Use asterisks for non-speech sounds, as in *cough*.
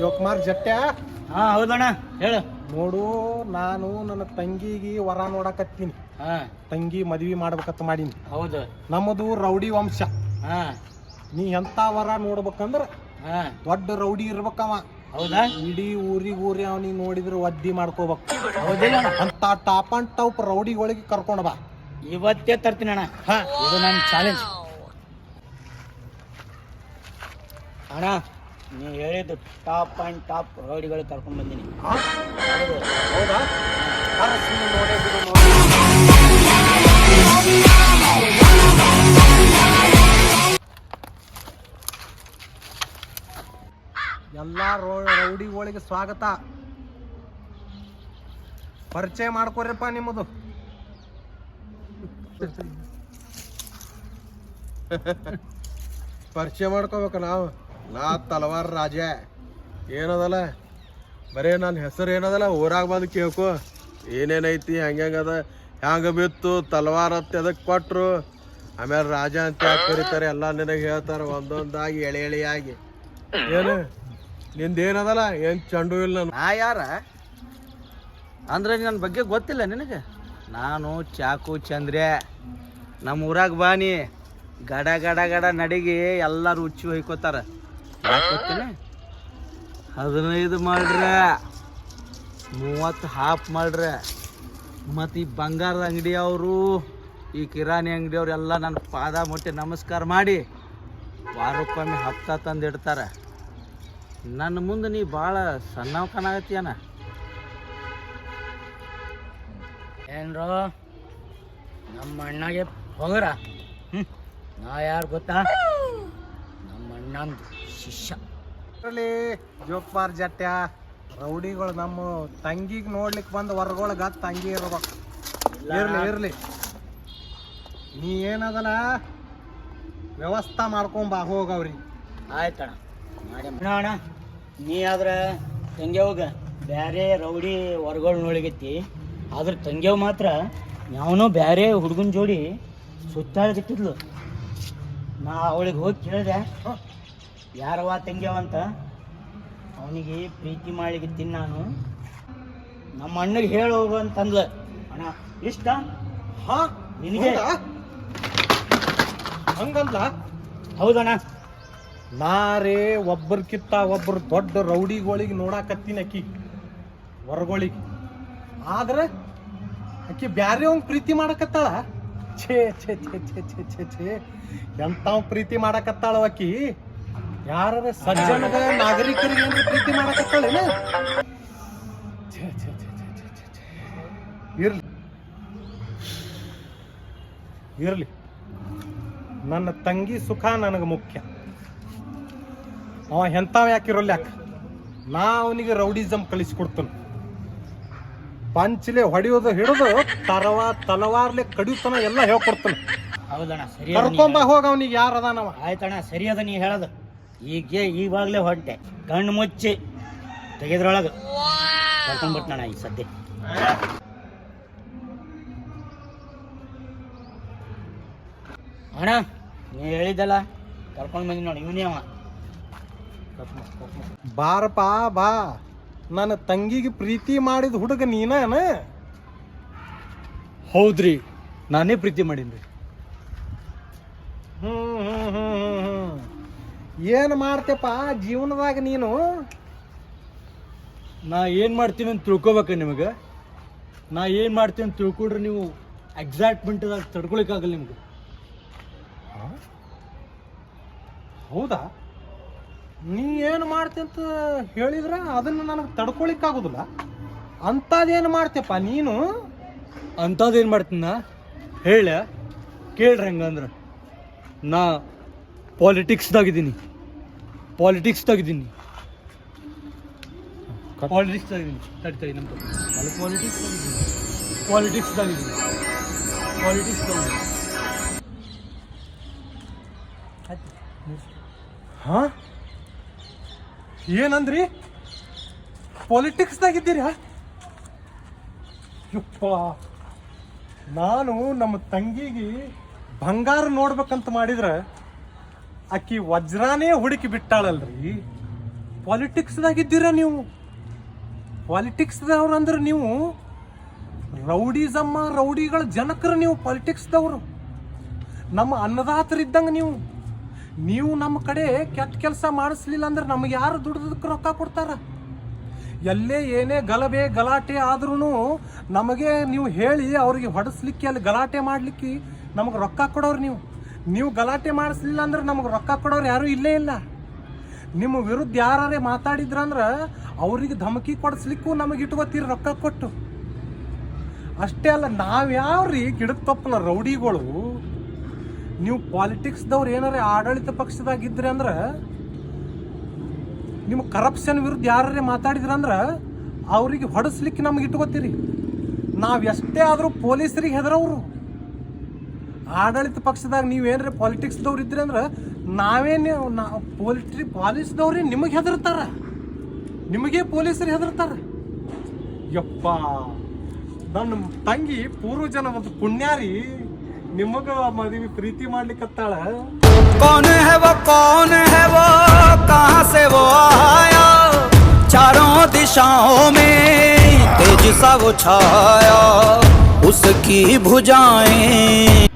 ಜೋಕುಮಾರ್ ಜಟ್ಟೆ? ಹಾ ಹೌದಣ್ಣ ಹೇಳು. ನೋಡು ನಾನು ನನ್ನ ತಂಗಿಗೆ ವರ ನೋಡಕತ್ತೀನಿ. ಹಾ. ತಂಗಿ ಮದ್ವಿ ಮಾಡ್ಬೇಕತ್ ಮಾಡೀನಿ. ಹೌದು. ನಮ್ಮದು ರೌಡಿ ವಂಶ. ಹಾ. ನೀ ಎಂತ ವರ ನೋಡ್ಬೇಕಂದ್ರ ಹಾ. ದೊಡ್ಡ ರೌಡಿ ಇರ್ಬೇಕವ. ಹೌದಾ? ಇಡೀ ಊರಿಗೆ ಊರಿ ಅವನಿಗೆ ನೋಡಿದ್ರೆ ಒದ್ದಿ ಮಾಡ್ಕೋಬೇಕು. ಹೌದಿಲ್ಲ? ಅಂತ ಟಾಪ್ ಅಂಡ್ ಟಾಪ್ ರೌಡಿಗಳಿಗೆ ಕರ್ಕೊಂಡ್ ಬಾ. ಇವತ್ತೇ ತರ್ತೀನಿ ಅಣ್ಣ. ಹಾ. ಇದು ನನ್ನ ಚಾಲೆಂಜ್ ಅಣ್ಣ ನೀ ಹೇಳಿದ್ದು ಟಾಪ್ ಆ್ಯಂಡ್ ಟಾಪ್ ರೌಡಿಗಳು ಕರ್ಕೊಂಡು ಬಂದೀನಿ. ಆ? ಹೌದಾ. ನೋಡೇ ಬಿಡು. ಎಲ್ಲಾ ರೋ- ರೌಡಿಗಳಿಗೆ ಸ್ವಾಗತ. ಪರಿಚಯ ಮಾಡ್ಕೊರಿಪ್ಪ ನಿಮ್ಮದು. *laughs* ಪರಿಚಯ ಮಾಡ್ಕೋಬೇಕು ನಾವು? ನಾ ತಲವಾರ ರಾಜ. ಏನದಲ್ಲ? ಬರೇ ನನ್ನ ಹೆಸರು ಏನದಲ್ಲ? ಊರಾಗ ಬಂದು ಕೇಳ್ಕೊ. ಏನೇನೈತಿ ಹೆಂಗದ ಹ್ಯಾಂಗ ಬಿತ್ತು? ತಲವಾರ ಅತ್ತ ಅದಕ್ಕೆ ಕೊಟ್ರು? ಆಮೇಲೆ ರಾಜ ಅಂತ ಯಾಕೆ ಕರೀತಾರೆ ಎಲ್ಲ ನಿನಗೆ ಹೇಳ್ತಾರೆ, ಒಂದೊಂದಾಗಿ ಎಳೆ ಎಳೆಯಾಗಿ ಏನು? ನಿಂದೇನದಲ್ಲ? ಏನು ಚಂಡು ಇಲ್ಲ ನಾ ಯಾರ? ಅಂದ್ರೆ ನನ್ನ ಬಗ್ಗೆ ಗೊತ್ತಿಲ್ಲ ನಿನಗೆ? ನಾನು ಚಾಕು ಚಂದ್ರೆ. ನಮ್ಮ ಊರಾಗ ಬಾನಿ ಗಡ ಗಡ ಗಡ ನಡಿಗೆ ಎಲ್ಲರೂ ಹುಚ್ಚಿ ಹೊಯ್ಕೋತಾರ. ಹದಿನೈದು ಮಾಡ್ರೆ. ಮೂವತ್ತು ಹಾಫ್ ಮಾಡ್ರೆ. ಮತ್ತು ಈ ಬಂಗಾರದ ಅಂಗಡಿ ಅವರು, ಈ ಕಿರಾಣಿ ಅಂಗಡಿಯವ್ರು ಎಲ್ಲ ನನ್ನ ಪಾದ ಮುಟ್ಟಿ ನಮಸ್ಕಾರ ಮಾಡಿ ವಾರಕ್ಕೊಮ್ಮೆ ಹಪ್ತ ತಂದಿಡ್ತಾರೆ ನನ್ನ ಮುಂದೆ ನೀ ಭಾಳ ಸಣ್ಣವ ಕಾಣಾಗತ್ತೀಯನ ಏನ್ರೋ? ನಮ್ಮ ಅಣ್ಣಗೆ ಹೋಗರ ನಾ ಯಾರು ಗೊತ್ತಾ? ಅಣ್ಣಂದು ಶಿಷ್ಯ. ಇರಲಿ ಜೋಕ್ಬಾರ್ ಜಟ್ಯ ರೌಡಿಗಳು ನಮ್ಮ ತಂಗಿಗೆ ನೋಡ್ಲಿಕ್ಕೆ ಬಂದು ಗತ್ ತಂಗಿ ಇರ್ಬೇಕು. ಇರ್ಲಿ ಇರ್ಲಿ. ನೀ ಏನದಲ್ಲ ವ್ಯವಸ್ಥೆ ಮಾಡ್ಕೊಂಬ ಹೋಗವ್ರಿ ಆಯ್ತಣ್ಣ ಮಾಡಿ ಅಣ್ಣ ನೀ ಆದ್ರೆ ತಂಗ್ಯವಾಗ ಬೇರೆ ರೌಡಿ ಹೊರಗಳು ನೋಡಿಗತ್ತಿ ಆದ್ರೆ ತಂಗ್ಯವ್ ಮಾತ್ರ ಯಾವನೋ ಬೇರೆ ಹುಡುಗನ ಜೋಡಿ ಸುತ್ತಾಡಕತ್ತಿದ್ಲು ನಾ ಅವಳಿಗೆ ಹೋಗಿ ಕೇಳಿದೆ. ಯಾರವ ತಂಗ್ಯಾವಂತ? ಅವನಿಗೆ ಪ್ರೀತಿ ಮಾಡ್ಲಿಕತ್ತೀನಿ ನಾನು. ನಮ್ಮ ಅಣ್ಣಗೆ ಹೇಳ ಹೋಗು ಅಂತಂದ್ಲು. ಅಣ್ಣ ಇಷ್ಟ? ಹಾ ನಿನಗೆ? ಹಂಗಂದ್ಲ? ಹೌದಣ್ಣ. ನಾರೇ ಒಬ್ಬರ್ಕಿತ್ತ ಒಬ್ಬರು ದೊಡ್ಡ ರೌಡಿಗಳಿಗೆ ನೋಡಾಕತ್ತೀನಿ ಅಕ್ಕಿ ಹೊರಗೊಳಿಗೆ. ಆದ್ರೆ ಅಕ್ಕಿ ಬ್ಯಾರೆ ಒಂದು ಪ್ರೀತಿ ಮಾಡಕತ್ತಾಳ? ಛೇ ಛೇ ಛೇ ಛೇ ಛೇ ಛೇ ಛೇ. ಎಂಥವ್ ಪ್ರೀತಿ ಮಾಡಕತ್ತಾಳ ಅಕ್ಕಿ ಯಾರ ಸಜ್ಜನಗ ನಾಗರಿಕರಿಗೆ ಏನ್ರ ಪ್ರೀತಿ ಮಾಡಕತ್ತಾಳೇನ. ಇರ್ಲಿ. ಇರ್ಲಿ. ನನ್ನ ತಂಗಿ ಸುಖ ನನಗೆ ಮುಖ್ಯ. ಅವ ಎಂತಾವ ಯಾಕಿರೋಲ್ಲ ಯಾಕ? ನಾ ಅವನಿಗೆ ರೌಡಿಸಮ್ ಕಲಿಸ್ಕೊಡ್ತಾನೆ ಪಂಚಲೆ ಹೊಡೆಯೋದು ಹಿಡಿದು ತರವ ತಲವಾರ್ಲೆ ಕಡಿಯುತ್ತಾನ ಎಲ್ಲ ಹೇಳ್ಕೊಡ್ತಾನೆ. ಹೌದಣ್ಣ ಸರಿ ಕರ್ಕೊಂಬ ಹೋಗ ಅವನಿಗೆ ಯಾರದಾನವ ಆಯ್ತಣ್ಣ ಸರಿ ಅದ ನೀ ಹೇಳೋದು. ಈಗ ಈವಾಗಲೇ ಹೊಂಟೆ ಕಣ್ಣು ಮುಚ್ಚಿ. ತೆಗೆದ್ರೊಳಗೆ. ಕರ್ಕೊಂಡ್ಬಿಟ್ನಣ್ಣ ಈ ಸದ್ಯ ಅಣ್ಣ ನೀ ಹೇಳಿದ್ದಲ್ಲ ಕರ್ಕೊಂಡು ಬಂದಿ ನೋಡಿ ಇವನೇ ಅವ. ಬಾರಪ್ಪ ಬಾ. ನನ್ನ ತಂಗಿಗೆ ಪ್ರೀತಿ ಮಾಡಿದ ಹುಡುಗ ನೀನಾನ ಹೌದ್ರಿ ನಾನೇ ಪ್ರೀತಿ ಮಾಡೀನಿ ಹ್ಮ್ ಹ್ಮ್ ಹ್ಮ್. ಏನು ಮಾಡ್ತೆಪ್ಪ ಜೀವನದಾಗ ನೀನು? ನಾ ಏನು ಮಾಡ್ತೀನಿ ಅಂತ ತಿಳ್ಕೊಬೇಕ ನಿಮಗೆ? ನಾ ಏನು ಮಾಡ್ತೀನಿ ಅಂತ ತಿಳ್ಕೊಂಡ್ರೆ ನೀವು ಎಕ್ಸಾಕ್ಟ್ಮೆಂಟ್ದಾಗ ತಡ್ಕೊಳಿಕ್ಕಾಗಲ್ಲ ನಿಮ್ಗೆ? ಹೌದಾ? ನೀ ಏನು ಮಾಡ್ತಿ ಅಂತ ಹೇಳಿದ್ರೆ ಅದನ್ನು ನನಗೆ ತಡ್ಕೊಳಿಕ್ಕಾಗೋದಿಲ್ಲ. ಅಂಥದ್ದೇನು ಮಾಡ್ತೀಯಪ್ಪ ನೀನು? ಅಂಥದ್ದೇನು ಮಾಡ್ತೀನಿ ನಾ? ಹೇಳ ಕೇಳ್ರಿ ಹಂಗಂದ್ರೆ. ನಾ ಪಾಲಿಟಿಕ್ಸ್ದಾಗಿದ್ದೀನಿ ಪಾಲಿಟಿಕ್ಸ್ದಾಗಿದ್ದೀನಿ ಪಾಲಿಟಿಕ್ಸ್ದಾಗಿದ್ದೀನಿ ತಡಿ ತಡಿ ನಮ್ದು. ಪಾಲಿಟಿಕ್ಸ್ದಾಗಿದ್ದೀನಿ ಪಾಲಿಟಿಕ್ಸ್ದಾಗಿದ್ದೀನಿ ಪಾಲಿಟಿಕ್ಸ್ದಾಗಿದ್ದೀನಿ ಹಾ? ಏನಂದ್ರಿ? ಪಾಲಿಟಿಕ್ಸ್ದಾಗಿದ್ದೀರಾ ಯಪ್ಪ. ನಾನು ನಮ್ಮ ತಂಗಿಗೆ ಬಂಗಾರ ನೋಡ್ಬೇಕಂತ ಮಾಡಿದ್ರ ಆಕಿ ವಜ್ರಾನೇ ಹುಡುಕಿ ಬಿಟ್ಟಾಳಲ್ರಿ. ಪಾಲಿಟಿಕ್ಸ್ದಾಗಿದ್ದೀರ ನೀವು? ಪಾಲಿಟಿಕ್ಸ್ದವ್ರು ಅಂದ್ರೆ ನೀವು ರೌಡಿಸಮ್ಮ, ರೌಡಿಗಳ ಜನಕರು ನೀವು ಪಾಲಿಟಿಕ್ಸ್ದವರು ನಮ್ಮ ಅನ್ನದಾತರಿದ್ದಂಗೆ ನೀವು. ನೀವು ನಮ್ಮ ಕಡೆ ಕೆಟ್ಟ ಕೆಲಸ ಮಾಡಿಸ್ಲಿಲ್ಲ ಅಂದ್ರೆ ನಮಗೆ ಯಾರು ದುಡ್ದಕ್ಕೆ ರೊಕ್ಕ ಕೊಡ್ತಾರ? ಎಲ್ಲೇ ಏನೇ ಗಲಭೆ, ಗಲಾಟೆ ಆದ್ರೂ ನಮಗೆ ನೀವು ಹೇಳಿ ಅವ್ರಿಗೆ ಹೊಡೆಸ್ಲಿಕ್ಕೆ, ಅಲ್ಲಿ ಗಲಾಟೆ ಮಾಡ್ಲಿಕ್ಕೆ ನಮಗೆ ರೊಕ್ಕ ಕೊಡೋರು ನೀವು. ನೀವು ಗಲಾಟೆ ಮಾಡಿಸ್ಲಿಲ್ಲ ಅಂದ್ರೆ ನಮಗೆ ರೊಕ್ಕ ಕೊಡೋರು ಯಾರೂ ಇಲ್ಲೇ ಇಲ್ಲ. ನಿಮ್ಮ ವಿರುದ್ಧ ಯಾರೇ ಮಾತಾಡಿದ್ರಂದ್ರೆ ಅವ್ರಿಗೆ ಧಮಕಿ ಕೊಡಿಸ್ಲಿಕ್ಕೂ ನಮಗೆ ಇಟ್ಕೋತೀರಿ ರೊಕ್ಕ ಕೊಟ್ಟು. ಅಷ್ಟೇ ಅಲ್ಲ ನಾವ್ಯಾವ್ರಿ ಗಿಡದ ತಪ್ಪಲ ರೌಡಿಗಳು? ನೀವು ಪಾಲಿಟಿಕ್ಸ್ದವ್ರು ಏನಾರೇ ಆಡಳಿತ ಪಕ್ಷದಾಗಿದ್ರಿ ಅಂದ್ರೆ, ನಿಮ್ಮ ಕರಪ್ಷನ್ ವಿರುದ್ಧ ಯಾರೇ ಮಾತಾಡಿದ್ರಂದ್ರೆ ಅವ್ರಿಗೆ ಹೊಡೆಸ್ಲಿಕ್ಕೆ ನಮ್ಗೆ ಇಟ್ಕೋತೀರಿ. ನಾವು ಎಷ್ಟೇ ಆದರೂ ಪೊಲೀಸರಿಗೆ ಹೆದರವರು ಆಡಳಿತ ಪಕ್ಷದಾಗ ನೀವೇನ್ರಿ ಪಾಲಿಟಿಕ್ಸ್ದವ್ರು ಇದ್ರಿ ಅಂದ್ರೆ ನಾವೇನು ನಾ ಪೊಲಿಟ್ರಿ ಪಾಲಿಸ್ದವ್ರಿ ನಿಮಗೆ ಹೆದರ್ತಾರ ನಿಮಗೆ ಪೊಲೀಸರು ಹೆದರ್ತಾರ ಯಪ್ಪ ನನ್ನ ತಂಗಿ ಪೂರ್ವಜನ ಒಂದು ಪುಣ್ಯಾರಿ ನಿಮಗ ಮದುವೆ ಪ್ರೀತಿ ಮಾಡ್ಲಿಕ್ಕತ್ತಾಳ कौन है वो कौन है वो कहाँ से वो आया चारों दिशाओं में तेज सा वो छाया उसकी भुजाएं